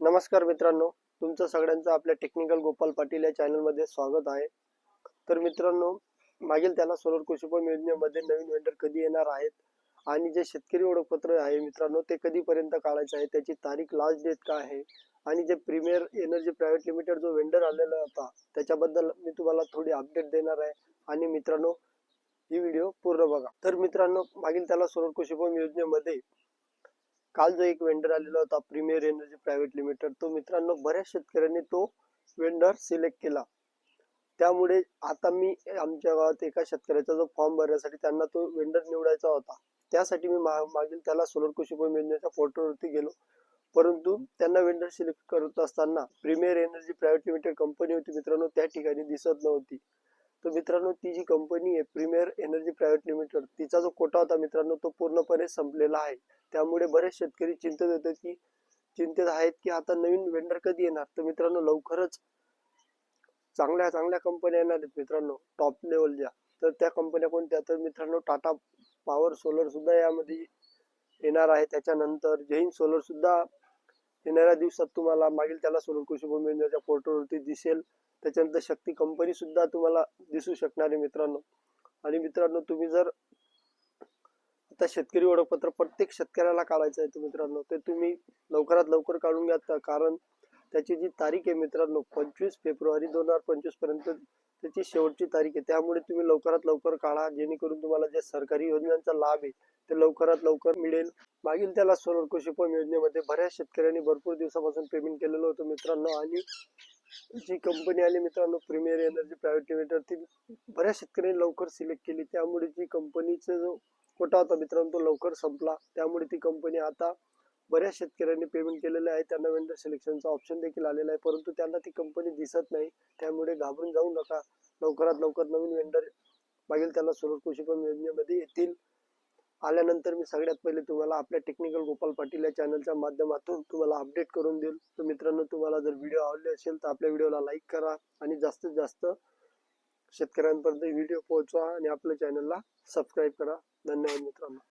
नमस्कार मित्रांनो तुमचं सगळ्यांचं आपल्या टेक्निकल गोपाल पाटील या चॅनलमध्ये स्वागत आहे. तर मित्रांनो मागील त्याला सोलर कृषीपण योजनेमध्ये नवीन वेंडर कधी येणार आहेत आणि जे शेतकरी ओळखपत्र आहे मित्रांनो ते कधीपर्यंत काढायचं आहे त्याची तारीख लास्ट डेट काय आहे आणि जे प्रीमियर एनर्जी प्रायव्हेट लिमिटेड जो वेंडर आलेला होता त्याच्याबद्दल मी तुम्हाला थोडी अपडेट देणार आहे. आणि मित्रांनो ही व्हिडिओ पूर्ण बघा. तर मित्रांनो मागील त्याला सोलर कृषीपण योजनेमध्ये काल जो एक वेंडर आलेला होता प्रीमियर एनर्जी प्रायव्हेट लिमिटेड तो मित्रांनो बऱ्याच शेतकऱ्यांनी तो वेंडर सिलेक्ट केला. त्यामुळे आता मी आमच्या गावात एका शेतकऱ्याचा जो फॉर्म भरण्यासाठी त्यांना तो वेंडर निवडायचा होता. त्यासाठी मी मा- मागील त्याला सोलर कृषी उपक्रम योजनेच्या पोर्टलवरती गेलो. परंतु त्यांना वेंडर सिलेक्ट करत असताना premier energy private limited company होती मित्रांनो त्या ठिकाणी दिसत नव्हती. तर मित्रांनो ती जी कंपनी आहे प्रीमियर एनर्जी प्रायव्हेट लिमिटेड तिचा जो कोटा होता मित्रांनो तो पूर्णपणे संपलेला आहे. त्यामुळे बरेच शेतकरी चिंतित होते की चिंतित आहेत की आता नवीन वेंडर कधी येणार? तर मित्रांनो लवकरच चांगल्या चांगल्या कंपन्या येणार आहेत मित्रांनो टॉप लेवलच्या तर त्या कंपन्या कोणत्या? तर मित्रांनो टाटा पॉवर सोलर सुद्धा यामध्ये येणार आहे. त्याच्यानंतर जैन सोलर सुद्धा येणाऱ्या दिवसात तुम्हाला मागील त्याला सोलर कृषी भूमी योजनेच्या पोर्टलवरती दिसेल. त्याच्यानंतर शक्ती कंपनी सुद्धा तुम्हाला दिसू शकणार आहे मित्रांनो. आणि मित्रांनो तुम्ही जर आता शेतकरी ओळखपत्र प्रत्येक शेतकऱ्याला काढायचं आहे मित्रांनो ते तुम्ही लवकरात लवकर काढून घ्या. कारण त्याची जी तारीख आहे मित्रांनो पंचवीस फेब्रुवारी दोन हजार पंचवीसपर्यंत त्याची शेवटची तारीख आहे. त्यामुळे तुम्ही लवकरात लवकर काढा. जेणेकरून तुम्हाला जे सरकारी योजनांचा लाभ आहे ते लवकरात लवकर मिळेल. मागील त्याला सोलर कृषी पंप योजनेमध्ये बऱ्याच शेतकऱ्यांनी भरपूर दिवसापासून पेमेंट केलेलं होतं मित्रांनो. आणि जी कंपनी आली मित्रांनो प्रीमियर एनर्जी प्रायव्हेट लिमिटेड ती बऱ्याच शेतकऱ्यांनी लवकर सिलेक्ट केली. त्यामुळे जी कंपनीचा जो कोटा होता मित्रांनो तो लवकर संपला. त्यामुळे ती कंपनी आता बऱ्याच शेतकऱ्यांनी पेमेंट केलेलं आहे. त्यांना वेंडर सिलेक्शनचा ऑप्शन देखील आलेला आहे. परंतु त्यांना ती कंपनी दिसत नाही. त्यामुळे घाबरून जाऊ नका. लवकरात लवकर नवीन वेंडर मागील त्याला सोलर कृषी पंप योजनेमध्ये येतील. आल्यानंतर मी सगळ्यात पहिले तुम्हाला आपल्या टेक्निकल गोपाल पाटील या चॅनलच्या माध्यमातून तुम्हाला अपडेट करून देईल. तर मित्रांनो तुम्हाला जर व्हिडिओ आवडले असेल तर आपल्या व्हिडिओला लाईक करा आणि जास्तीत जास्त शेतकऱ्यांपर्यंत व्हिडिओ पोहोचवा आणि आपल्या चॅनलला सबस्क्राईब करा. धन्यवाद मित्रांनो.